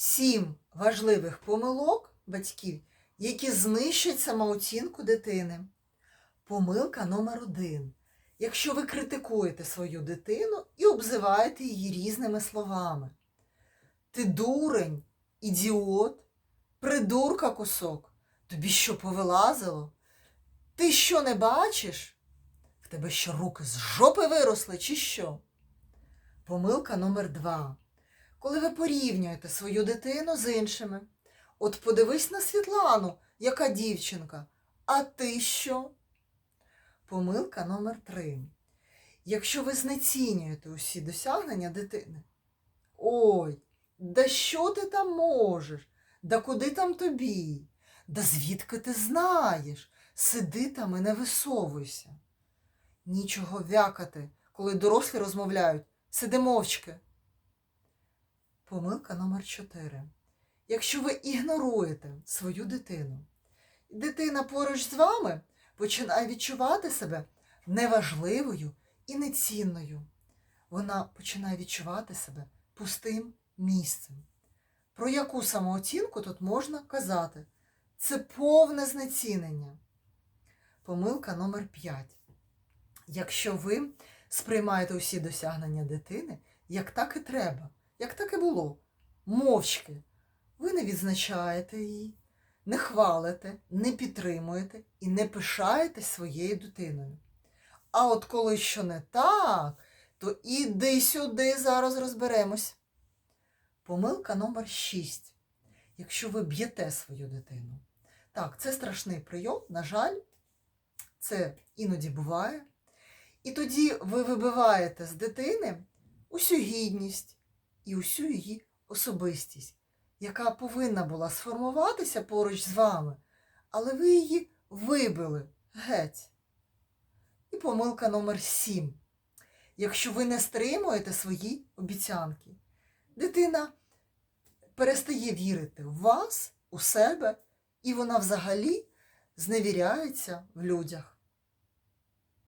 сім важливих помилок батьків, які знищать самооцінку дитини. Помилка номер один. Якщо ви критикуєте свою дитину і обзиваєте її різними словами. Ти дурень, ідіот, придурка кусок. Тобі що повилазило? Ти що не бачиш? В тебе що руки з жопи виросли, чи що? Помилка номер два. Коли ви порівнюєте свою дитину з іншими. От подивись на Світлану, яка дівчинка. А ти що? Помилка номер три. Якщо ви знецінюєте усі досягнення дитини. Ой, да що ти там можеш? Да куди там тобі? Да звідки ти знаєш? Сиди там і не висовуйся. Нічого вякати, коли дорослі розмовляють. Сиди мовчки. Помилка номер 4. Якщо ви ігноруєте свою дитину, дитина поруч з вами починає відчувати себе неважливою і нецінною. Вона починає відчувати себе пустим місцем. Про яку самооцінку тут можна казати? Це повне знецінення. Помилка номер 5. Якщо ви сприймаєте усі досягнення дитини, як так і треба, як так і було, мовчки, ви не відзначаєте її, не хвалите, не підтримуєте і не пишаєтесь своєю дитиною. А от коли що не так, то іди сюди, зараз розберемось. Помилка номер 6. Якщо ви б'єте свою дитину. Так, це страшний прийом, на жаль, це іноді буває. І тоді ви вибиваєте з дитини усю гідність і усю її особистість, яка повинна була сформуватися поруч з вами, але ви її вибили геть. І помилка номер 7. Якщо ви не стримуєте свої обіцянки, дитина перестає вірити в вас, у себе, і вона взагалі зневіряється в людях.